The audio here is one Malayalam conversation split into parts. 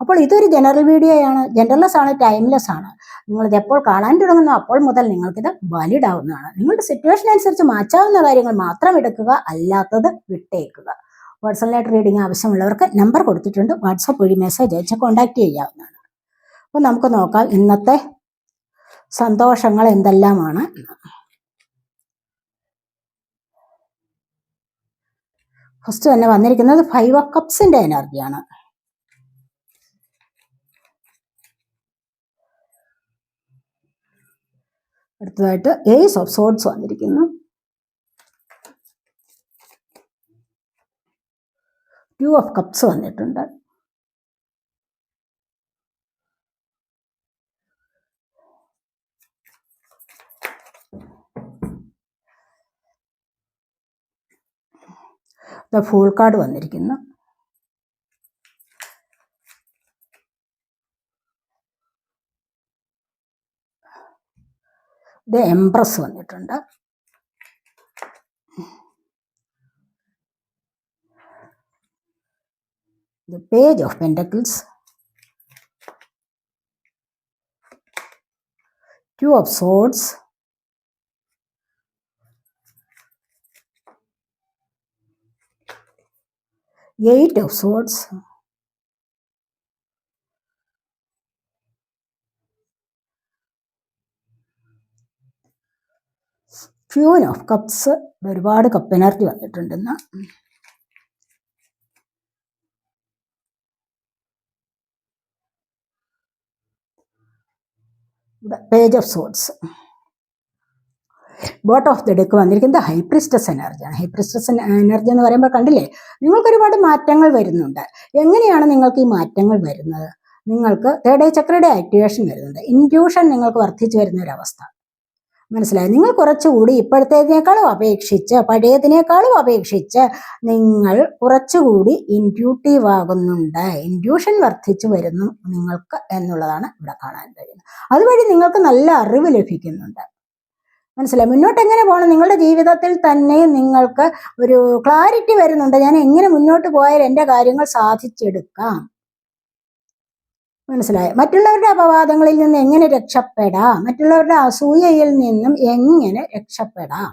അപ്പോൾ ഇതൊരു ജനറൽ വീഡിയോയാണ് ജനറൽലെസ് ആണ് ടൈംലെസ് ആണ്. നിങ്ങൾ ഇത് എപ്പോൾ കാണാൻ തുടങ്ങുന്നു അപ്പോൾ മുതൽ നിങ്ങൾക്കിത് വാലിഡ് ആവുന്നതാണ്. നിങ്ങളുടെ സിറ്റുവേഷൻ അനുസരിച്ച് മാറ്റാവുന്ന കാര്യങ്ങൾ മാത്രം എടുക്കുക അല്ലാത്തത് വിട്ടേക്കുക. പേഴ്സണലായിട്ട് റീഡിംഗ് ആവശ്യമുള്ളവർക്ക് നമ്പർ കൊടുത്തിട്ടുണ്ട്. വാട്സപ്പ് വഴി മെസ്സേജ് അയച്ച് കോൺടാക്ട് ചെയ്യാവുന്നതാണ്. അപ്പോൾ നമുക്ക് നോക്കാം ഇന്നത്തെ സന്തോഷങ്ങൾ എന്തെല്ലാമാണ്. ഫസ്റ്റ് തന്നെ വന്നിരിക്കുന്നത് ഫൈവ് ഓഫ് കപ്സിന്റെ എനർജിയാണ് അടുത്തതായിട്ട് ഏസ് ഓഫ് സോഡ്സ് വന്നിരിക്കുന്നു. ടു ഓഫ് കപ്സ് വന്നിട്ടുണ്ട്. ഫുൾ കാർഡ് വന്നിരിക്കുന്നു. ഇത് എംപ്രസ് വന്നിട്ടുണ്ട് the page of pentacles two of swords eight of swords ഫ്യൂൻ of cups ഒരുപാട് കപ്പ് എനർജി വന്നിട്ടുണ്ടെന്ന് page of swords bottom of the deck വന്നിരിക്കുന്നത് high priestess energy high priestess energy എന്ന് പറയുമ്പോൾ കണ്ടില്ലേ നിങ്ങൾക്ക് ഒരുപാട് മാറ്റങ്ങൾ വരുന്നുണ്ട്. എങ്ങനെയാണ് നിങ്ങൾക്ക് ഈ മാറ്റങ്ങൾ വരുന്നത്? നിങ്ങൾക്ക് തേർഡ് ചക്രയുടെ ആക്ടിവേഷൻ വരുന്നുണ്ട്. ഇൻഡ്യൂഷൻ നിങ്ങൾക്ക് വർദ്ധിച്ചു വരുന്ന ഒരു അവസ്ഥ. മനസ്സിലായി? നിങ്ങൾ കുറച്ചുകൂടി ഇപ്പോഴത്തേതിനേക്കാളും അപേക്ഷിച്ച് പഴയതിനേക്കാളും അപേക്ഷിച്ച് നിങ്ങൾ കുറച്ചുകൂടി ഇന്റ്യൂട്ടീവ് ആകുന്നുണ്ട്. ഇന്റ്യൂഷൻ വർദ്ധിച്ചു വരുന്നു നിങ്ങൾക്ക് എന്നുള്ളതാണ് ഇവിടെ കാണാൻ കഴിയുന്നത്. അതുവഴി നിങ്ങൾക്ക് നല്ല അറിവ് ലഭിക്കുന്നുണ്ട്. മനസ്സിലായി? മുന്നോട്ട് എങ്ങനെ പോകണം നിങ്ങളുടെ ജീവിതത്തിൽ തന്നെ നിങ്ങൾക്ക് ഒരു ക്ലാരിറ്റി വരുന്നുണ്ട്. ഞാൻ എങ്ങനെ മുന്നോട്ട് പോയാൽ എന്റെ കാര്യങ്ങൾ സാധിച്ചെടുക്കാം. മനസ്സിലായി. മറ്റുള്ളവരുടെ അപവാദങ്ങളിൽ നിന്ന് എങ്ങനെ രക്ഷപ്പെടാം? മറ്റുള്ളവരുടെ അസൂയയിൽ നിന്നും എങ്ങനെ രക്ഷപ്പെടാം?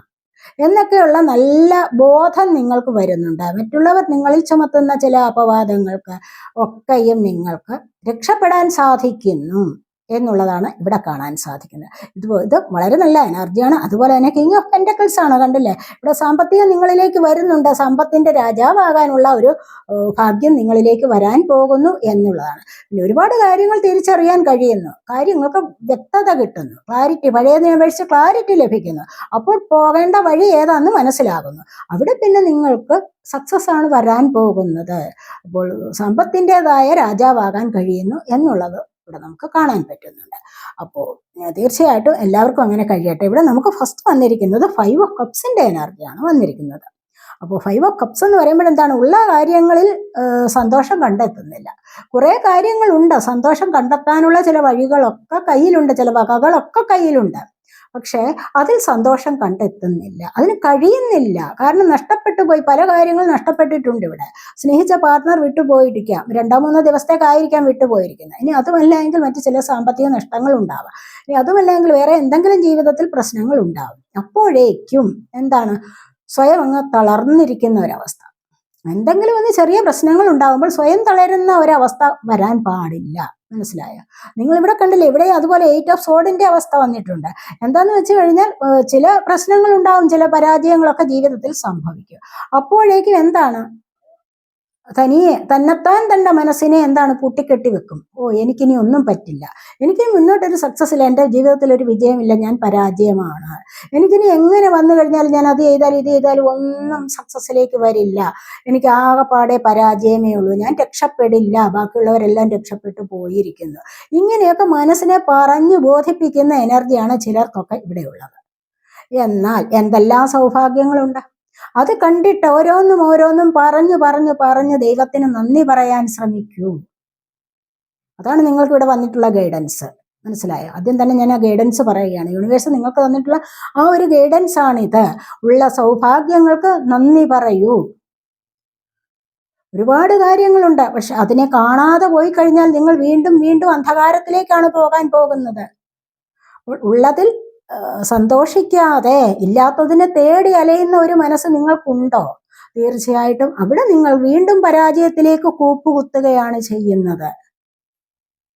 എന്നൊക്കെയുള്ള നല്ല ബോധം നിങ്ങൾക്ക് വരുന്നുണ്ട്. മറ്റുള്ളവർ നിങ്ങളിൽ ചുമത്തുന്ന ചില അപവാദങ്ങൾക്ക് ഒക്കെയും നിങ്ങൾക്ക് രക്ഷപ്പെടാൻ സാധിക്കുന്നു. എന്നുള്ളതാണ് ഇവിടെ കാണാൻ സാധിക്കുന്നത്. ഇത് ഇത് വളരെ നല്ല എനർജിയാണ് അതുപോലെ തന്നെ കിങ് ഓഫ് പെന്റക്കിൾസ് ആണ് കണ്ടില്ലേ? ഇവിടെ സാമ്പത്തികം നിങ്ങളിലേക്ക് വരുന്നുണ്ട്. സമ്പത്തിന്റെ രാജാവാകാനുള്ള ഒരു ഭാഗ്യം നിങ്ങളിലേക്ക് വരാൻ പോകുന്നു എന്നുള്ളതാണ്. പിന്നെ ഒരുപാട് കാര്യങ്ങൾ തിരിച്ചറിയാൻ കഴിയുന്നു. കാര്യങ്ങൾക്ക് വ്യക്തത കിട്ടുന്നു. ക്ലാരിറ്റി പഴയതിനെ അപേക്ഷിച്ച് ക്ലാരിറ്റി ലഭിക്കുന്നു. അപ്പോൾ പോകേണ്ട വഴി ഏതാണെന്ന് മനസ്സിലാകുന്നു. അവിടെ പിന്നെ നിങ്ങൾക്ക് സക്സസ് ആണ് വരാൻ പോകുന്നത്. അപ്പോൾ സമ്പത്തിന്റെതായ രാജാവാകാൻ കഴിയുന്നു എന്നുള്ളത് ഇവിടെ നമുക്ക് കാണാൻ പറ്റുന്നുണ്ട്. അപ്പോൾ തീർച്ചയായിട്ടും എല്ലാവർക്കും അങ്ങനെ കഴിയട്ടെ. ഇവിടെ നമുക്ക് ഫസ്റ്റ് വന്നിരിക്കുന്നത് ഫൈവ് ഓഫ് കപ്സിന്റെ എനർജിയാണ് വന്നിരിക്കുന്നത്. അപ്പോൾ ഫൈവ് ഓഫ് കപ്സ് എന്ന് പറയുമ്പോൾ എന്താണ്? ഉള്ള കാര്യങ്ങളിൽ സന്തോഷം കണ്ടെത്തുന്നില്ല. കുറേ കാര്യങ്ങളുണ്ട്. സന്തോഷം കണ്ടെത്താനുള്ള ചില വഴികളൊക്കെ കയ്യിലുണ്ട്. ചില വകകളൊക്കെ കയ്യിലുണ്ട്. പക്ഷേ അതിൽ സന്തോഷം കണ്ടെത്തുന്നില്ല. അതിന് കഴിയുന്നില്ല. കാരണം നഷ്ടപ്പെട്ടു പോയി. പല കാര്യങ്ങളും നഷ്ടപ്പെട്ടിട്ടുണ്ട് ഇവിടെ. സ്നേഹിച്ച പാർട്ട്ണർ വിട്ടുപോയിരിക്കാം. രണ്ടോ മൂന്നോ ദിവസത്തേക്കായിരിക്കാം വിട്ടുപോയിരിക്കുന്നത്. ഇനി അതുമല്ല എങ്കിൽ മറ്റു ചില സാമ്പത്തിക നഷ്ടങ്ങൾ ഉണ്ടാവാം. ഇനി അതുമല്ല എങ്കിൽ വേറെ എന്തെങ്കിലും ജീവിതത്തിൽ പ്രശ്നങ്ങൾ ഉണ്ടാവും. അപ്പോഴേക്കും എന്താണ്? സ്വയം അങ്ങ് തളർന്നിരിക്കുന്ന ഒരവസ്ഥ. എന്തെങ്കിലും ഒന്ന് ചെറിയ പ്രശ്നങ്ങൾ ഉണ്ടാകുമ്പോൾ സ്വയം തളരുന്ന ഒരവസ്ഥ വരാൻ പാടില്ല. മനസ്സിലായോ. നിങ്ങൾ ഇവിടെ കണ്ടില്ലേ ഇവിടെ അതുപോലെ എയ്റ്റ് ഓഫ് സോഡിന്റെ അവസ്ഥ വന്നിട്ടുണ്ട്. എന്താന്ന് വെച്ച് കഴിഞ്ഞാൽ ചില പ്രശ്നങ്ങൾ ഉണ്ടാവും ചില പരാജയങ്ങളൊക്കെ ജീവിതത്തിൽ സംഭവിക്കും. അപ്പോഴേക്കും എന്താണ്? തനിയെ തന്നെത്താൻ തന്റെ മനസ്സിനെ എന്താണ് കൂട്ടിക്കെട്ടി വെക്കും? ഓ എനിക്കിനി ഒന്നും പറ്റില്ല. എനിക്കിനി മുന്നോട്ടൊരു സക്സസ് ഇല്ല. എന്റെ ജീവിതത്തിൽ ഒരു വിജയമില്ല. ഞാൻ പരാജയമാണ്. എനിക്കിനി എങ്ങനെ വന്നു കഴിഞ്ഞാൽ ഞാൻ അത് ചെയ്താൽ ഇത് ചെയ്താലും ഒന്നും സക്സസ്സിലേക്ക് വരില്ല. എനിക്ക് ആകെപ്പാടെ പരാജയമേ ഉള്ളൂ. ഞാൻ രക്ഷപ്പെടില്ല. ബാക്കിയുള്ളവരെല്ലാം രക്ഷപ്പെട്ടു പോയിരിക്കുന്നു. ഇങ്ങനെയൊക്കെ മനസ്സിനെ പറഞ്ഞു ബോധിപ്പിക്കുന്ന എനർജിയാണ് ചിലർക്കൊക്കെ ഇവിടെയുള്ളത്. എന്നാൽ എന്തെല്ലാം സൗഭാഗ്യങ്ങളുണ്ട്? അത് കണ്ടിട്ട് ഓരോന്നും ഓരോന്നും പറഞ്ഞു പറഞ്ഞു പറഞ്ഞു ദൈവത്തിന് നന്ദി പറയാൻ ശ്രമിക്കൂ. അതാണ് നിങ്ങൾക്ക് ഇവിടെ വന്നിട്ടുള്ള ഗൈഡൻസ് മനസ്സിലായോ? ആദ്യം തന്നെ ഞാൻ ആ ഗൈഡൻസ് പറയുകയാണ്. യൂണിവേഴ്സ് നിങ്ങൾക്ക് തന്നിട്ടുള്ള ആ ഒരു ഗൈഡൻസ് ആണിത്. ഉള്ള സൗഭാഗ്യങ്ങൾക്ക് നന്ദി പറയൂ. ഒരുപാട് കാര്യങ്ങളുണ്ട്. പക്ഷെ അതിനെ കാണാതെ പോയി കഴിഞ്ഞാൽ നിങ്ങൾ വീണ്ടും വീണ്ടും അന്ധകാരത്തിലേക്കാണ് പോകാൻ പോകുന്നത്. ഉള്ളതിൽ സന്തോഷിക്കാതെ ഇല്ലാത്തതിനെ തേടി അലയുന്ന ഒരു മനസ്സ് നിങ്ങൾക്കുണ്ടോ? തീർച്ചയായിട്ടും അവിടെ നിങ്ങൾ വീണ്ടും പരാജയത്തിലേക്ക് കൂപ്പുകുത്തുകയാണ് ചെയ്യുന്നത്.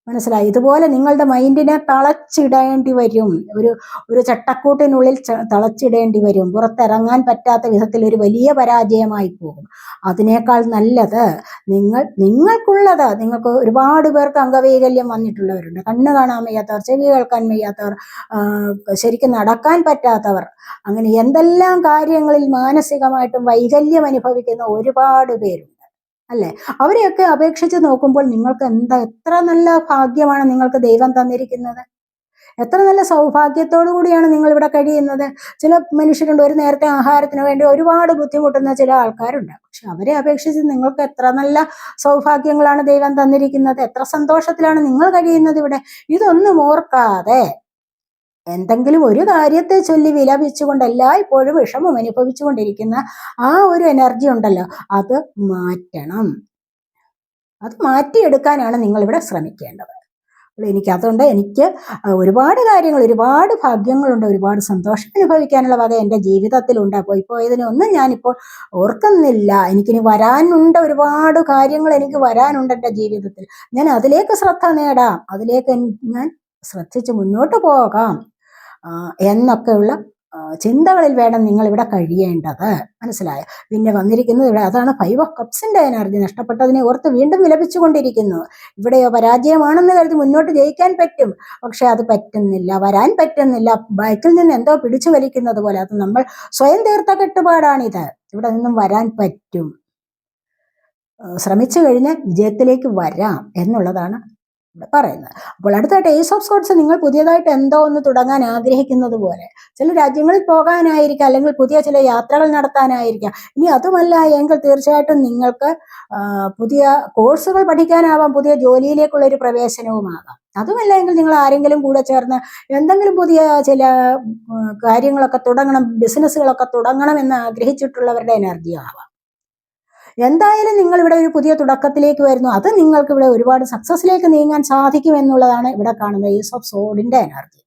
മനസ്സിലായി. ഇതുപോലെ നിങ്ങളുടെ മൈൻഡിനെ തളച്ചിടേണ്ടി വരും. ഒരു ഒരു ചട്ടക്കൂട്ടിനുള്ളിൽ തളച്ചിടേണ്ടി വരും. പുറത്തിറങ്ങാൻ പറ്റാത്ത വിധത്തിൽ ഒരു വലിയ പരാജയമായി പോകും. അതിനേക്കാൾ നല്ലത് നിങ്ങൾ നിങ്ങൾക്കുള്ളത് നിങ്ങൾക്ക് ഒരുപാട് പേർക്ക് അംഗവൈകല്യം വന്നിട്ടുള്ളവരുണ്ട്. കണ്ണ് കാണാൻ വയ്യാത്തവർ ചെവി കേൾക്കാൻ വയ്യാത്തവർ ശരിക്കും നടക്കാൻ പറ്റാത്തവർ അങ്ങനെ എന്തെല്ലാം കാര്യങ്ങളിൽ മാനസികമായിട്ടും വൈകല്യം അനുഭവിക്കുന്ന ഒരുപാട് പേരുണ്ട്. അല്ലെ? അവരെയൊക്കെ അപേക്ഷിച്ച് നോക്കുമ്പോൾ നിങ്ങൾക്ക് എന്താ എത്ര നല്ല ഭാഗ്യമാണ് നിങ്ങൾക്ക് ദൈവം തന്നിരിക്കുന്നത്? എത്ര നല്ല സൗഭാഗ്യത്തോടു കൂടിയാണ് നിങ്ങൾ ഇവിടെ കഴിയുന്നത്? ചില മനുഷ്യരുണ്ട് ഒരു നേരത്തെ ആഹാരത്തിന് വേണ്ടി ഒരുപാട് ബുദ്ധിമുട്ടുന്ന ചില ആൾക്കാരുണ്ട്. പക്ഷെ അവരെ അപേക്ഷിച്ച് നിങ്ങൾക്ക് എത്ര നല്ല സൗഭാഗ്യങ്ങളാണ് ദൈവം തന്നിരിക്കുന്നത്? എത്ര സന്തോഷത്തിലാണ് നിങ്ങൾ കഴിയുന്നത് ഇവിടെ? ഇതൊന്നും ഓർക്കാതെ എന്തെങ്കിലും ഒരു കാര്യത്തെ ചൊല്ലി വിലപിച്ചുകൊണ്ട് എല്ലായ്പ്പോഴും വിഷമം അനുഭവിച്ചുകൊണ്ടിരിക്കുന്ന ആ ഒരു എനർജി ഉണ്ടല്ലോ അത് മാറ്റണം. അത് മാറ്റിയെടുക്കാനാണ് നിങ്ങൾ ഇവിടെ ശ്രമിക്കേണ്ടത്. അപ്പോൾ എനിക്ക് അതുകൊണ്ട് എനിക്ക് ഒരുപാട് കാര്യങ്ങൾ ഒരുപാട് ഭാഗ്യങ്ങളുണ്ട് ഒരുപാട് സന്തോഷം അനുഭവിക്കാനുള്ള വക എന്റെ ജീവിതത്തിലുണ്ട്. ഇപ്പോൾ ഇതിനൊന്നും ഞാനിപ്പോൾ ഓർക്കുന്നില്ല. എനിക്കിനി വരാനുണ്ട് ഒരുപാട് കാര്യങ്ങൾ എനിക്ക് വരാനുണ്ട് എന്റെ ജീവിതത്തിൽ. ഞാൻ അതിലേക്ക് ശ്രദ്ധ നേടാം. അതിലേക്ക് ഞാൻ ശ്രദ്ധിച്ച് മുന്നോട്ട് പോകാം. എന്നൊക്കെയുള്ള ചിന്തകളിൽ വേണം നിങ്ങൾ ഇവിടെ കഴിയേണ്ടത്. മനസ്സിലായ? പിന്നെ വന്നിരിക്കുന്നത് ഇവിടെ അതാണ് ഫൈവ് ഓഫ് കപ്സിന്റെ എനർജി നഷ്ടപ്പെട്ടതിനെ ഓർത്ത് വീണ്ടും വിലപിച്ചുകൊണ്ടിരിക്കുന്നു. ഇവിടെയോ പരാജയമാണെന്ന് കരുതി മുന്നോട്ട് ജയിക്കാൻ പറ്റും. പക്ഷെ അത് പറ്റുന്നില്ല. വരാൻ പറ്റുന്നില്ല. ബൈക്കിൽ നിന്ന് എന്തോ പിടിച്ചു വലിക്കുന്നത് പോലെ. അത് നമ്മൾ സ്വയം തീർത്ത കെട്ടുപാടാണിത്. ഇവിടെ നിന്നും വരാൻ പറ്റും. ശ്രമിച്ചു കഴിഞ്ഞാൽ വിജയത്തിലേക്ക് വരാം എന്നുള്ളതാണ് ഇവിടെ പറയുന്നത്. അപ്പോൾ അടുത്തായിട്ട് ഏസ് ഓഫ് സ്കോട്ട്സ് നിങ്ങൾ പുതിയതായിട്ട് എന്തോ ഒന്ന് തുടങ്ങാൻ ആഗ്രഹിക്കുന്നത് പോലെ ചില രാജ്യങ്ങളിൽ പോകാനായിരിക്കാം അല്ലെങ്കിൽ പുതിയ ചില യാത്രകൾ നടത്താനായിരിക്കാം. ഇനി അതുമല്ല എങ്കിൽ തീർച്ചയായിട്ടും നിങ്ങൾക്ക് പുതിയ കോഴ്സുകൾ പഠിക്കാനാവാം പുതിയ ജോലിയിലേക്കുള്ള ഒരു പ്രവേശനവുമാകാം അതുമല്ല എങ്കിൽ നിങ്ങൾ ആരെങ്കിലും കൂടെ ചേർന്ന് എന്തെങ്കിലും പുതിയ ചില കാര്യങ്ങളൊക്കെ തുടങ്ങണം ബിസിനസ്സുകളൊക്കെ തുടങ്ങണം എന്ന് ആഗ്രഹിച്ചിട്ടുള്ളവരുടെ എനർജി ആവാം എന്തായാലും നിങ്ങൾ ഇവിടെ ഒരു പുതിയ തുടക്കത്തിലേക്ക് വരുന്നു. അത് നിങ്ങൾക്ക് ഇവിടെ ഒരുപാട് സക്സസ്സിലേക്ക് നീങ്ങാൻ സാധിക്കും എന്നുള്ളതാണ് ഇവിടെ കാണുന്നത് ഈസ് ഓഫ് സോഡിന്റെ എനർജി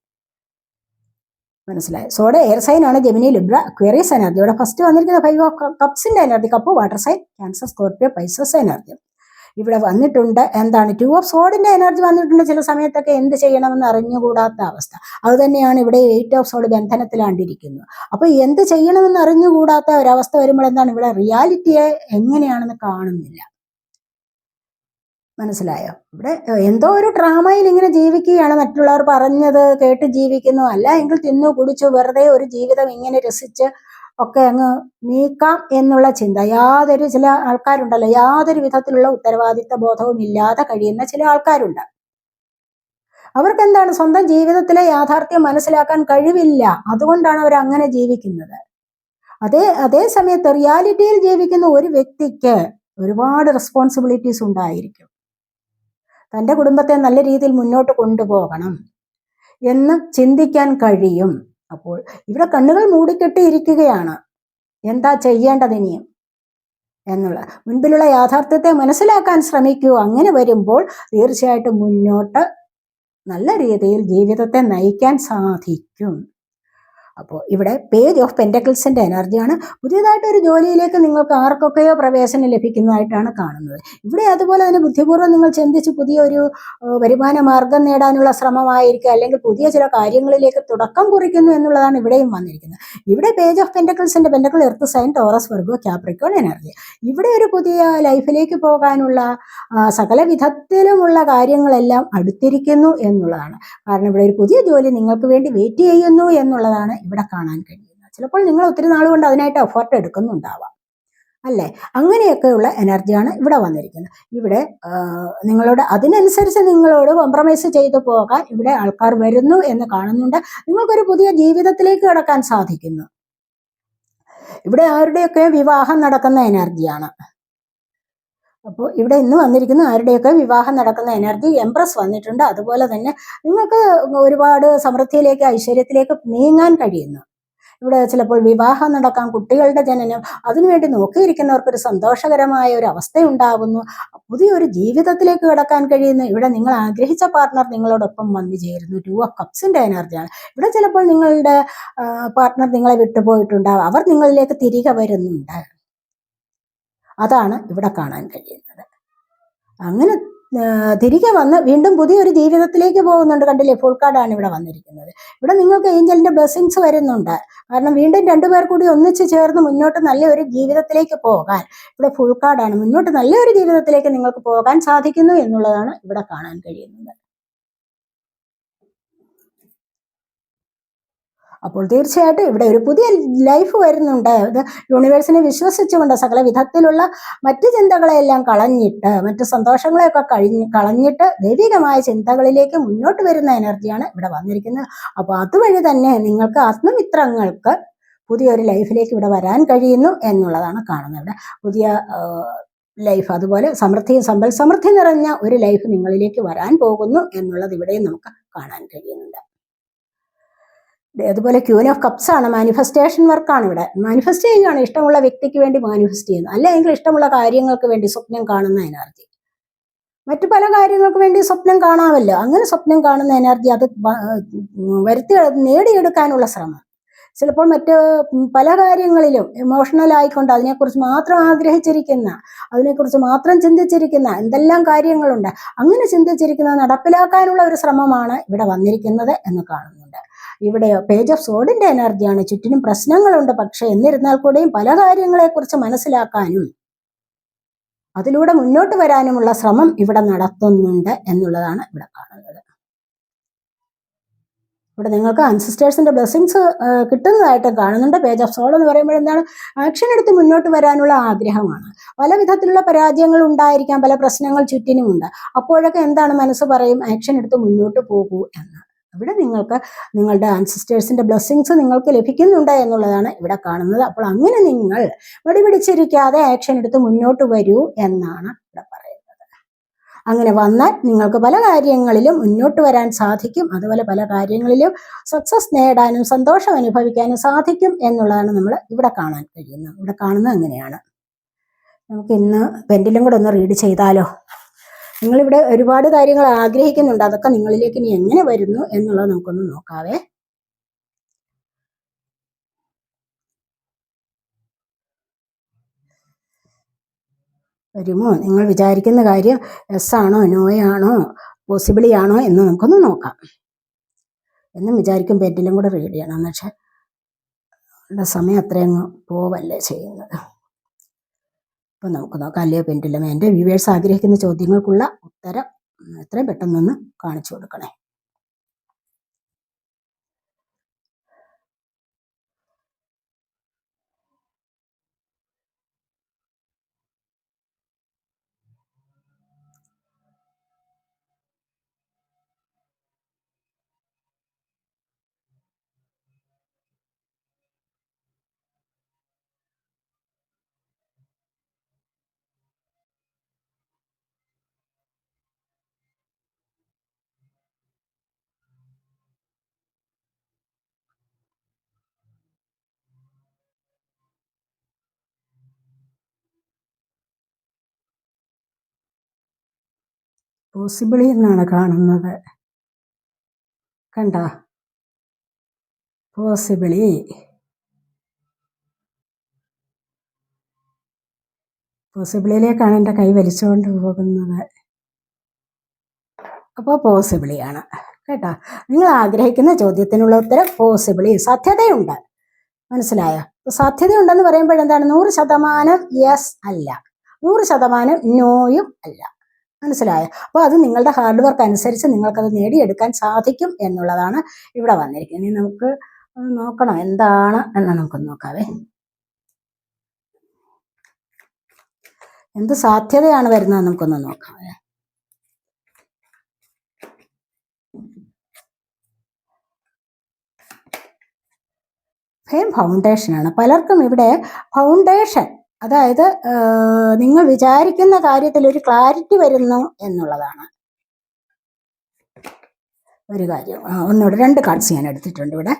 മനസ്സിലായി? സോഡ് എയർ സൈൻ ആണ് ജെമിനി ലിബ്ര ക്വറീസ് എനർജി ഇവിടെ ഫസ്റ്റ് വന്നിരിക്കുന്ന five of കപ്സിന്റെ energy cup water sign Cancer Scorpio Pisces energy ഇവിടെ വന്നിട്ടുണ്ട്. എന്താണ്? ടു ഓഫ് സോഡിന്റെ എനർജി വന്നിട്ടുണ്ട് ചില സമയത്തൊക്കെ. എന്ത് ചെയ്യണമെന്ന് അറിഞ്ഞുകൂടാത്ത അവസ്ഥ. അതുതന്നെയാണ് ഇവിടെ എയ്റ്റ് ഓഫ് സോഡ് ബന്ധനത്തിലാണ്ടിരിക്കുന്നത്. അപ്പോൾ എന്ത് ചെയ്യണമെന്ന് അറിഞ്ഞുകൂടാത്ത ഒരവസ്ഥ വരുമ്പോൾ എന്താണ്? ഇവിടെ റിയാലിറ്റിയെ എങ്ങനെയാണെന്ന് കാണുന്നില്ല. മനസ്സിലായോ? ഇവിടെ എന്തോ ഒരു ഡ്രാമയിൽ ഇങ്ങനെ ജീവിക്കുകയാണ് മറ്റുള്ളവർ പറഞ്ഞത് കേട്ട് ജീവിക്കുന്നു. അല്ല എങ്കിൽ തിന്നു കുടിച്ചു വെറുതെ ഒരു ജീവിതം ഇങ്ങനെ രസിച്ച് ഒക്കെ അങ്ങ് നീക്കാം എന്നുള്ള ചിന്ത. യാതൊരു ചില ആൾക്കാരുണ്ടല്ലോ. യാതൊരു വിധത്തിലുള്ള ഉത്തരവാദിത്ത ബോധവും ഇല്ലാതെ കഴിയുന്ന ചില ആൾക്കാരുണ്ട്. അവർക്ക് എന്താണ് സ്വന്തം ജീവിതത്തിലെ യാഥാർത്ഥ്യം മനസ്സിലാക്കാൻ കഴിവില്ല. അതുകൊണ്ടാണ് അവർ അങ്ങനെ ജീവിക്കുന്നത്. അതേ അതേ സമയത്ത് റിയാലിറ്റിയിൽ ജീവിക്കുന്ന ഒരു വ്യക്തിക്ക് ഒരുപാട് റെസ്പോൺസിബിലിറ്റീസ് ഉണ്ടായിരിക്കും. തന്റെ കുടുംബത്തെ നല്ല രീതിയിൽ മുന്നോട്ട് കൊണ്ടുപോകണം എന്ന് ചിന്തിക്കാൻ കഴിയും. അപ്പോൾ ഇവിടെ കണ്ണുകൾ മൂടിക്കെട്ടിയിരിക്കുകയാണ്. എന്താ ചെയ്യേണ്ടത് ഇനിയും എന്നുള്ള. മുൻപിലുള്ള യാഥാർത്ഥ്യത്തെ മനസ്സിലാക്കാൻ ശ്രമിക്കൂ. അങ്ങനെ വരുമ്പോൾ തീർച്ചയായിട്ടും മുന്നോട്ട് നല്ല രീതിയിൽ ജീവിതത്തെ നയിക്കാൻ സാധിക്കും. അപ്പോൾ ഇവിടെ പേജ് ഓഫ് പെന്റക്കിൾസിന്റെ എനർജിയാണ് പുതിയതായിട്ട് ഒരു ജോലിയിലേക്ക് നിങ്ങൾക്ക് ആർക്കൊക്കെയോ പ്രവേശനം ലഭിക്കുന്നതായിട്ടാണ് കാണുന്നത്. ഇവിടെ അതുപോലെ തന്നെ ബുദ്ധിപൂർവം നിങ്ങൾ ചിന്തിച്ച് പുതിയൊരു വരുമാന മാർഗം നേടാനുള്ള ശ്രമമായിരിക്കും അല്ലെങ്കിൽ പുതിയ ചില കാര്യങ്ങളിലേക്ക് തുടക്കം കുറിക്കുന്നു എന്നുള്ളതാണ് ഇവിടെയും വന്നിരിക്കുന്നത്. ഇവിടെ page of പെന്റക്കിൾസിന്റെ pentacle earth sign Taurus Virgo Capricorn energy ഇവിടെ ഒരു പുതിയ ലൈഫിലേക്ക് പോകാനുള്ള സകല വിധത്തിലുമുള്ള കാര്യങ്ങളെല്ലാം അടുത്തിരിക്കുന്നു എന്നുള്ളതാണ്. കാരണം ഇവിടെ ഒരു പുതിയ ജോലി നിങ്ങൾക്ക് വേണ്ടി വെയിറ്റ് ചെയ്യുന്നു എന്നുള്ളതാണ് ഇവിടെ കാണാൻ കഴിയുന്നത് ചിലപ്പോൾ നിങ്ങൾ ഒത്തിരി നാൾ കൊണ്ട് അതിനായിട്ട് എഫേർട്ട് എടുക്കുന്നുണ്ടാവാം. അല്ലേ? അങ്ങനെയൊക്കെയുള്ള എനർജിയാണ് ഇവിടെ വന്നിരിക്കുന്നത്. ഇവിടെ നിങ്ങളോട് അതിനനുസരിച്ച് നിങ്ങളോട് കോംപ്രമൈസ് ചെയ്തു പോകാൻ ഇവിടെ ആൾക്കാർ വരുന്നു എന്ന് കാണുന്നുണ്ട്. നിങ്ങൾക്കൊരു പുതിയ ജീവിതത്തിലേക്ക് കിടക്കാൻ സാധിക്കുന്നു. ഇവിടെ ആരുടെയൊക്കെ വിവാഹം നടക്കുന്ന എനർജിയാണ് അപ്പോൾ ഇവിടെ ഇന്ന് വന്നിരിക്കുന്ന ആരുടെയൊക്കെ വിവാഹം നടക്കുന്ന എനർജി എംപ്രസ് വന്നിട്ടുണ്ട്. അതുപോലെ തന്നെ നിങ്ങൾക്ക് ഒരുപാട് സമൃദ്ധിയിലേക്ക് ഐശ്വര്യത്തിലേക്ക് നീങ്ങാൻ കഴിയുന്നു. ഇവിടെ ചിലപ്പോൾ വിവാഹം നടക്കാൻ കുട്ടികളുടെ ജനനം അതിനുവേണ്ടി നോക്കിയിരിക്കുന്നവർക്ക് ഒരു സന്തോഷകരമായ ഒരു അവസ്ഥയുണ്ടാകുന്നു പുതിയൊരു ജീവിതത്തിലേക്ക് കിടക്കാൻ കഴിയുന്നു. ഇവിടെ നിങ്ങൾ ആഗ്രഹിച്ച പാർട്ണർ നിങ്ങളോടൊപ്പം വന്നു ചേരുന്നു. ടു ഓഫ് കപ്സിന്റെ എനർജിയാണ് ഇവിടെ ചിലപ്പോൾ നിങ്ങളുടെ പാർട്ണർ നിങ്ങളെ വിട്ടുപോയിട്ടുണ്ടാവും. അവർ നിങ്ങളിലേക്ക് തിരികെ വരുന്നുണ്ട്. അതാണ് ഇവിടെ കാണാൻ കഴിയുന്നത്. അങ്ങനെ തിരികെ വന്ന് വീണ്ടും പുതിയൊരു ജീവിതത്തിലേക്ക് പോകുന്നുണ്ട്. കണ്ടില്ലേ ഫുൾ കാർഡാണ് ഇവിടെ വന്നിരിക്കുന്നത്. ഇവിടെ നിങ്ങൾക്ക് ഏഞ്ചലിന്റെ ബ്ലെസ്സിങ്സ് വരുന്നുണ്ട്. കാരണം വീണ്ടും രണ്ടുപേർ കൂടി ഒന്നിച്ച് ചേർന്ന് മുന്നോട്ട് നല്ലൊരു ജീവിതത്തിലേക്ക് പോകാൻ ഇവിടെ ഫുൾ കാർഡാണ് മുന്നോട്ട് നല്ലൊരു ജീവിതത്തിലേക്ക് നിങ്ങൾക്ക് പോകാൻ സാധിക്കുന്നു എന്നുള്ളതാണ് ഇവിടെ കാണാൻ കഴിയുന്നത്. അപ്പോൾ തീർച്ചയായിട്ടും ഇവിടെ ഒരു പുതിയ ലൈഫ് വരുന്നുണ്ട്. അത് യൂണിവേഴ്സിനെ വിശ്വസിച്ചുകൊണ്ട് സകല വിധത്തിലുള്ള മറ്റു ചിന്തകളെല്ലാം കളഞ്ഞിട്ട് മറ്റ് സന്തോഷങ്ങളെയൊക്കെ കഴിഞ്ഞ് കളഞ്ഞിട്ട് ദൈവികമായ ചിന്തകളിലേക്ക് മുന്നോട്ട് വരുന്ന എനർജിയാണ് ഇവിടെ വന്നിരിക്കുന്നത്. അപ്പോൾ അതുവഴി തന്നെ നിങ്ങൾക്ക് ആത്മമിത്രങ്ങൾക്ക് പുതിയൊരു ലൈഫിലേക്ക് ഇവിടെ വരാൻ കഴിയുന്നു എന്നുള്ളതാണ് കാണുന്നത്. ഇവിടെ പുതിയ ലൈഫ് അതുപോലെ സമൃദ്ധി സമ്പൽ സമൃദ്ധി നിറഞ്ഞ ഒരു ലൈഫ് നിങ്ങളിലേക്ക് വരാൻ പോകുന്നു എന്നുള്ളത് ഇവിടെയും നമുക്ക് കാണാൻ കഴിയുന്നുണ്ട്. അതുപോലെ ക്യൂൻ ഓഫ് കപ്സ് ആണ് മാനിഫെസ്റ്റേഷൻ വർക്കാണ് ഇവിടെ. മാനിഫെസ്റ്റ് ചെയ്യുകയാണ് ഇഷ്ടമുള്ള വ്യക്തിക്ക് വേണ്ടി മാനിഫെസ്റ്റ് ചെയ്യുന്നത്. അല്ലെങ്കിൽ ഇഷ്ടമുള്ള കാര്യങ്ങൾക്ക് വേണ്ടി സ്വപ്നം കാണുന്ന എനർജി. മറ്റു പല കാര്യങ്ങൾക്ക് വേണ്ടി സ്വപ്നം കാണാമല്ലോ. അങ്ങനെ സ്വപ്നം കാണുന്ന എനർജി അത് വരുത്തി നേടിയെടുക്കാനുള്ള ശ്രമം. ചിലപ്പോൾ മറ്റ് പല കാര്യങ്ങളിലും ഇമോഷണൽ ആയിക്കൊണ്ട് അതിനെക്കുറിച്ച് മാത്രം ആഗ്രഹിച്ചിരിക്കുന്ന അതിനെക്കുറിച്ച് മാത്രം ചിന്തിച്ചിരിക്കുന്ന എന്തെല്ലാം കാര്യങ്ങളുണ്ട് അങ്ങനെ ചിന്തിച്ചിരിക്കുന്ന നടപ്പിലാക്കാനുള്ള ഒരു ശ്രമമാണ് ഇവിടെ വന്നിരിക്കുന്നത് എന്ന് കാണുന്നുണ്ട് ഇവിടെ പേജ് ഓഫ് സോഡിന്റെ എനർജിയാണ് ചുറ്റിനും പ്രശ്നങ്ങളുണ്ട്. പക്ഷെ എന്നിരുന്നാൽ കൂടെയും പല കാര്യങ്ങളെക്കുറിച്ച് മനസ്സിലാക്കാനും അതിലൂടെ മുന്നോട്ട് വരാനുമുള്ള ശ്രമം ഇവിടെ നടത്തുന്നുണ്ട് എന്നുള്ളതാണ് ഇവിടെ കാണുന്നത്. ഇവിടെ നിങ്ങൾക്ക് അൻസിസ്റ്റേഴ്സിന്റെ ബ്ലെസ്സിങ്സ് കിട്ടുന്നതായിട്ട് കാണുന്നുണ്ട്. പേജ് ഓഫ് സോൾ എന്ന് പറയുമ്പോൾ എന്താണ്? ആക്ഷൻ എടുത്ത് മുന്നോട്ട് വരാനുള്ള ആഗ്രഹമാണ്. പല വിധത്തിലുള്ള പരാജയങ്ങൾ ഉണ്ടായിരിക്കാം. പല പ്രശ്നങ്ങൾ ചുറ്റിനുമുണ്ട്. അപ്പോഴൊക്കെ എന്താണ് മനസ്സ് പറയും? ആക്ഷൻ എടുത്ത് മുന്നോട്ട് പോകൂ എന്ന്. ഇവിടെ നിങ്ങൾക്ക് നിങ്ങളുടെ ആൻസിസ്റ്റേഴ്സിന്റെ ബ്ലെസ്സിങ്സ് നിങ്ങൾക്ക് ലഭിക്കുന്നുണ്ട് എന്നുള്ളതാണ് ഇവിടെ കാണുന്നത്. അപ്പോൾ അങ്ങനെ നിങ്ങൾ വെടിപിടിച്ചിരിക്കാതെ ആക്ഷൻ എടുത്ത് മുന്നോട്ട് വരൂ എന്നാണ് ഇവിടെ പറയുന്നത്. അങ്ങനെ വന്നാൽ നിങ്ങൾക്ക് പല കാര്യങ്ങളിലും മുന്നോട്ട് വരാൻ സാധിക്കും. അതുപോലെ പല കാര്യങ്ങളിലും സക്സസ് നേടാനും സന്തോഷം അനുഭവിക്കാനും സാധിക്കും എന്നുള്ളതാണ് നമ്മൾ ഇവിടെ കാണാൻ കഴിയുന്നത്. ഇവിടെ കാണുന്നത് അങ്ങനെയാണ്. നമുക്ക് ഇന്ന് പെൻഡിലും കൂടെ ഒന്ന് റീഡ് ചെയ്താലോ? നിങ്ങളിവിടെ ഒരുപാട് കാര്യങ്ങൾ ആഗ്രഹിക്കുന്നുണ്ട്. അതൊക്കെ നിങ്ങളിലേക്ക് ഇനി എങ്ങനെ വരുന്നു എന്നുള്ളത് നമുക്കൊന്ന് നോക്കാവേ. വരുമോ? നിങ്ങൾ വിചാരിക്കുന്ന കാര്യം എസ് ആണോ നോയാണോ പോസിബിളി ആണോ എന്ന് നമുക്കൊന്ന് നോക്കാം. എന്നും വിചാരിക്കും പെറ്റിലും കൂടെ റീഡ് ചെയ്യണം ഉള്ള സമയം അത്രയങ്ങ് പോവല്ലേ ചെയ്യുന്നത്. അപ്പം നമുക്ക് നോക്കാം അല്ലയോ പെൻഡിലും എന്റെ വ്യൂവേഴ്സ് ആഗ്രഹിക്കുന്ന ചോദ്യങ്ങൾക്കുള്ള ഉത്തരം എത്രയും പെട്ടെന്നൊന്ന് കാണിച്ചു കൊടുക്കണേ. പോസിബിളി എന്നാണ് കാണുന്നത്. കണ്ട? പോസിബിളി പോസിബിളിയിലേക്കാണ് എന്റെ കൈ വലിച്ചുകൊണ്ട് പോകുന്നത്. അപ്പോൾ പോസിബിളിയാണ് കേട്ടോ? നിങ്ങൾ ആഗ്രഹിക്കുന്ന ചോദ്യത്തിനുള്ള ഉത്തരം പോസിബിളി സാധ്യതയുണ്ട്. മനസ്സിലായോ? സാധ്യതയുണ്ടെന്ന് പറയുമ്പോൾ എന്താണ് നൂറ് ശതമാനം യെസ് അല്ല. നൂറ് ശതമാനം നോയും അല്ല. മനസ്സിലായോ? അപ്പോൾ അത് നിങ്ങളുടെ ഹാർഡ് വർക്ക് അനുസരിച്ച് നിങ്ങൾക്കത് നേടിയെടുക്കാൻ സാധിക്കും എന്നുള്ളതാണ് ഇവിടെ വന്നിരിക്കുന്നത്. ഇനി നമുക്ക് നോക്കണം? എന്താണ് എന്ന് നമുക്ക് നോക്കാവേ. എന്ത് സാധ്യതയാണ് വരുന്നത് നമുക്കൊന്ന് നോക്കാവേ. ഫെയിം ഫൗണ്ടേഷനാണ് പലർക്കും ഇവിടെ ഫൗണ്ടേഷൻ അതായത് നിങ്ങൾ വിചാരിക്കുന്ന കാര്യത്തിൽ ഒരു ക്ലാരിറ്റി വരുന്നു എന്നുള്ളതാണ്. ഒരു കാര്യം. ഒന്നുകൂടെ രണ്ട് കാർഡ്സ് ഞാൻ എടുത്തിട്ടുണ്ട് ഇവിടെ.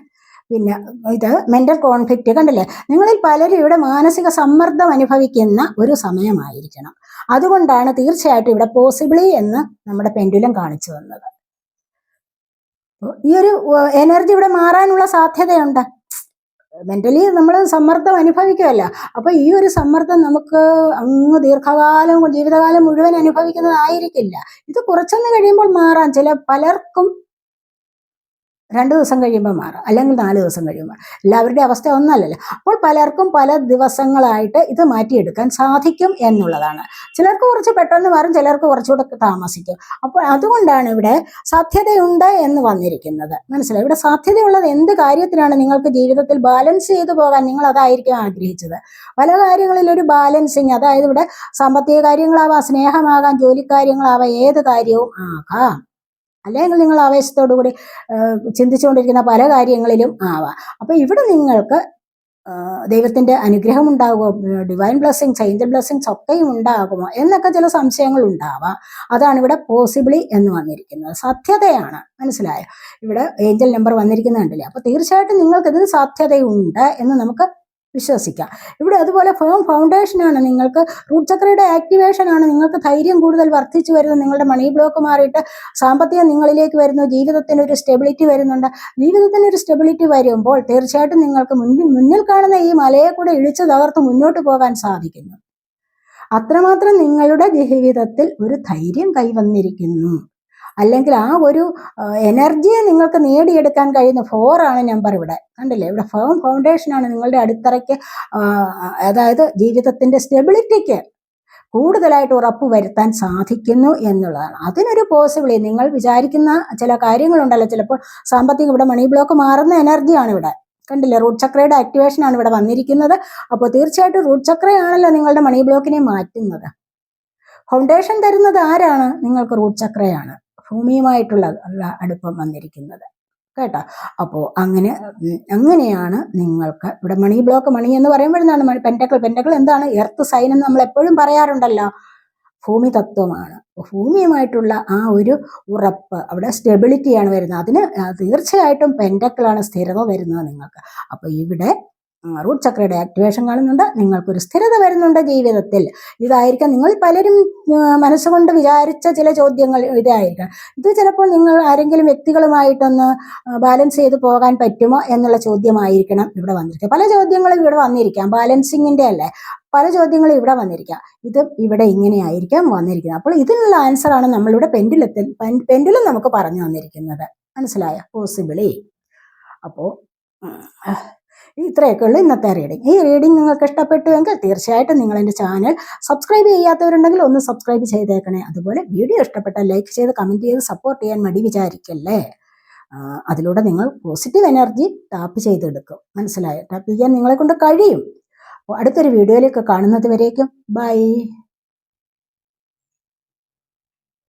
പിന്നെ ഇത് മെന്റൽ കോൺഫ്ലിക്റ്റ് കണ്ടില്ലേ? നിങ്ങളിൽ പലരും ഇവിടെ മാനസിക സമ്മർദ്ദം അനുഭവിക്കുന്ന ഒരു സമയമായിരിക്കണം. അതുകൊണ്ടാണ് തീർച്ചയായിട്ടും ഇവിടെ പോസിബിളി എന്ന് നമ്മുടെ പെൻഡുലം കാണിച്ചു തന്നത്. ഈ ഒരു എനർജി ഇവിടെ മാറാനുള്ള സാധ്യതയുണ്ട്. മെന്റലി നമ്മൾ സമ്മർദ്ദം അനുഭവിക്കുമല്ല അപ്പൊ ഈ ഒരു സമ്മർദ്ദം നമുക്ക് അങ്ങ് ദീർഘകാലം ജീവിതകാലം മുഴുവൻ അനുഭവിക്കുന്നതായിരിക്കില്ല. ഇത് കുറച്ചൊന്ന് കഴിയുമ്പോൾ മാറാം. ചില പലർക്കും രണ്ട് ദിവസം കഴിയുമ്പോൾ മാറും. അല്ലെങ്കിൽ നാല് ദിവസം കഴിയുമ്പോൾ എല്ലാവരുടെയും അവസ്ഥ ഒന്നല്ലല്ലോ. അപ്പോൾ പലർക്കും പല ദിവസങ്ങളായിട്ട് ഇത് മാറ്റിയെടുക്കാൻ സാധിക്കും എന്നുള്ളതാണ്. ചിലർക്ക് കുറച്ച് പെട്ടെന്ന് മാറും ചിലർക്ക് കുറച്ചുകൂടെ താമസിക്കും. അപ്പോൾ അതുകൊണ്ടാണ് ഇവിടെ സാധ്യതയുണ്ട് എന്ന് വന്നിരിക്കുന്നത്. മനസ്സിലായി? ഇവിടെ സാധ്യതയുള്ളത് എന്ത് കാര്യത്തിനാണ് നിങ്ങൾക്ക് ജീവിതത്തിൽ ബാലൻസ് ചെയ്തു പോകാൻ നിങ്ങൾ അതായിരിക്കും ആഗ്രഹിച്ചത്? പല കാര്യങ്ങളിൽ ഒരു ബാലൻസിങ് അതായത് ഇവിടെ സാമ്പത്തിക കാര്യങ്ങളാവാം സ്നേഹമാകാം ജോലിക്കാര്യങ്ങളാവാം ഏത് കാര്യവും ആകാം. അല്ലെങ്കിൽ നിങ്ങൾ ആവേശത്തോടു കൂടി ചിന്തിച്ചുകൊണ്ടിരിക്കുന്ന പല കാര്യങ്ങളിലും ആവാം. അപ്പോൾ ഇവിടെ നിങ്ങൾക്ക് ദൈവത്തിന്റെ അനുഗ്രഹം ഉണ്ടാകുമോ ഡിവൈൻ ബ്ലെസ്സിങ്സ് ഏഞ്ചൽ ബ്ലെസ്സിങ്സ് ഒക്കെയും ഉണ്ടാകുമോ? എന്നൊക്കെ ചില സംശയങ്ങൾ ഉണ്ടാവാം. അതാണ് ഇവിടെ പോസിബിളി എന്ന് വന്നിരിക്കുന്നത്. സാധ്യതയാണ്. മനസ്സിലായോ? ഇവിടെ ഏഞ്ചൽ നമ്പർ വന്നിരിക്കുന്നത് കണ്ടില്ലേ അപ്പൊ തീർച്ചയായിട്ടും നിങ്ങൾക്ക് ഇതിന് സാധ്യതയുണ്ട് എന്ന് നമുക്ക് വിശ്വസിക്കാം. ഇവിടെ അതുപോലെ ഫേം ഫൗണ്ടേഷനാണ് നിങ്ങൾക്ക് റൂട്ട് ചക്രയുടെ ആക്ടിവേഷൻ ആണ്. നിങ്ങൾക്ക് ധൈര്യം കൂടുതൽ വർദ്ധിച്ചു വരുന്നു. നിങ്ങളുടെ മണി ബ്ലോക്ക് മാറിയിട്ട് സാമ്പത്തികം നിങ്ങളിലേക്ക് വരുന്നു. ജീവിതത്തിന് ഒരു സ്റ്റെബിലിറ്റി വരുന്നുണ്ട്. ജീവിതത്തിന് ഒരു സ്റ്റെബിലിറ്റി വരുമ്പോൾ തീർച്ചയായിട്ടും നിങ്ങൾക്ക് മുന്നിൽ മുന്നിൽ കാണുന്ന ഈ മലയെ കൂടെ ഇഴിച്ചു തകർത്ത് മുന്നോട്ട് പോകാൻ സാധിക്കുന്നു. അത്രമാത്രം നിങ്ങളുടെ ജീവിതത്തിൽ ഒരു ധൈര്യം കൈവന്നിരിക്കുന്നു. അല്ലെങ്കിൽ ആ ഒരു എനർജിയെ നിങ്ങൾക്ക് നേടിയെടുക്കാൻ കഴിയുന്ന ഫോറാണ് നമ്പർ ഇവിടെ. കണ്ടില്ലേ? ഇവിടെ ഫോം ഫൗണ്ടേഷനാണ് നിങ്ങളുടെ അടിത്തറയ്ക്ക് അതായത് ജീവിതത്തിന്റെ സ്റ്റെബിലിറ്റിക്ക് കൂടുതലായിട്ട് ഉറപ്പ് വരുത്താൻ സാധിക്കുന്നു എന്നുള്ളതാണ്. അതിനൊരു പോസിബിളി നിങ്ങൾ വിചാരിക്കുന്ന ചില കാര്യങ്ങളുണ്ടല്ലോ. ചിലപ്പോൾ സാമ്പത്തികം ഇവിടെ മണി ബ്ലോക്ക് മാറുന്ന എനർജിയാണ് ഇവിടെ. കണ്ടില്ലേ? റൂട്ട് ചക്രയുടെ ആക്ടിവേഷൻ ആണ് ഇവിടെ വന്നിരിക്കുന്നത്. അപ്പോൾ തീർച്ചയായിട്ടും റൂട്ട് ചക്രയാണല്ലോ നിങ്ങളുടെ മണി ബ്ലോക്കിനെ മാറ്റുന്നത്. ഫൗണ്ടേഷൻ തരുന്നത് ആരാണ്? നിങ്ങൾക്ക് റൂട്ട് ചക്രയാണ് ഭൂമിയുമായിട്ടുള്ള അടുപ്പം വന്നിരിക്കുന്നത്. കേട്ടോ? അപ്പോൾ അങ്ങനെ അങ്ങനെയാണ് നിങ്ങൾക്ക് ഇവിടെ മണി ബ്ലോക്ക് മണി എന്ന് പറയുമ്പോഴെന്നാണ് മണി പെന്റക്കിൾ പെന്റക്കിൾ എന്താണ്? എർത്ത് സൈൻ എന്ന് നമ്മൾ എപ്പോഴും പറയാറുണ്ടല്ലോ. ഭൂമി തത്വമാണ്. ഭൂമിയുമായിട്ടുള്ള ആ ഒരു ഉറപ്പ് അവിടെ സ്റ്റെബിലിറ്റിയാണ് വരുന്നത്. അതിന് തീർച്ചയായിട്ടും പെന്റക്കിളാണ് സ്ഥിരത വരുന്നത് നിങ്ങൾക്ക്. അപ്പോൾ ഇവിടെ റൂട്ട് ചക്രയുടെ ആക്ടിവേഷൻ കാണുന്നുണ്ട്. നിങ്ങൾക്കൊരു സ്ഥിരത വരുന്നുണ്ട് ജീവിതത്തിൽ. ഇതായിരിക്കാം നിങ്ങൾ പലരും മനസ്സുകൊണ്ട് വിചാരിച്ച ചില ചോദ്യങ്ങൾ ഇതായിരിക്കാം. ഇത് ചിലപ്പോൾ നിങ്ങൾ ആരെങ്കിലും വ്യക്തികളുമായിട്ടൊന്ന് ബാലൻസ് ചെയ്ത് പോകാൻ പറ്റുമോ എന്നുള്ള ചോദ്യമായിരിക്കണം ഇവിടെ വന്നിരിക്കുക. പല ചോദ്യങ്ങളും ഇവിടെ വന്നിരിക്കാം. ബാലൻസിങ്ങിന്റെ അല്ലേ? പല ചോദ്യങ്ങളും ഇവിടെ വന്നിരിക്കാം. ഇത് ഇവിടെ ഇങ്ങനെയായിരിക്കാം വന്നിരിക്കുന്നത്. അപ്പോൾ ഇതിനുള്ള ആൻസറാണ് നമ്മളിവിടെ പെൻഡിലെത്തി പെൻഡിലും നമുക്ക് പറഞ്ഞു തന്നിരിക്കുന്നത്. മനസ്സിലായ? പോസിബിളി അപ്പോൾ ഇത്രയൊക്കെ ഉള്ളൂ ഇന്നത്തെ റീഡിംഗ് ഈ റീഡിംഗ് നിങ്ങൾക്ക് ഇഷ്ടപ്പെട്ടുവെങ്കിൽ തീർച്ചയായിട്ടും നിങ്ങൾ എന്റെ ചാനൽ സബ്സ്ക്രൈബ് ചെയ്യാത്തവരുണ്ടെങ്കിൽ ഒന്ന് സബ്സ്ക്രൈബ് ചെയ്തേക്കണേ. അതുപോലെ വീഡിയോ ഇഷ്ടപ്പെട്ടാൽ ലൈക്ക് ചെയ്ത് കമന്റ് ചെയ്ത് സപ്പോർട്ട് ചെയ്യാൻ മടി വിചാരിക്കല്ലേ? അതിലൂടെ നിങ്ങൾ പോസിറ്റീവ് എനർജി ടാപ്പ് ചെയ്തെടുക്കും. മനസ്സിലായോ? ടാപ്പ് ചെയ്യാൻ നിങ്ങളെ കൊണ്ട് കഴിയും. അടുത്തൊരു വീഡിയോയിലേക്ക് കാണുന്നത് വരേക്കും. ബൈ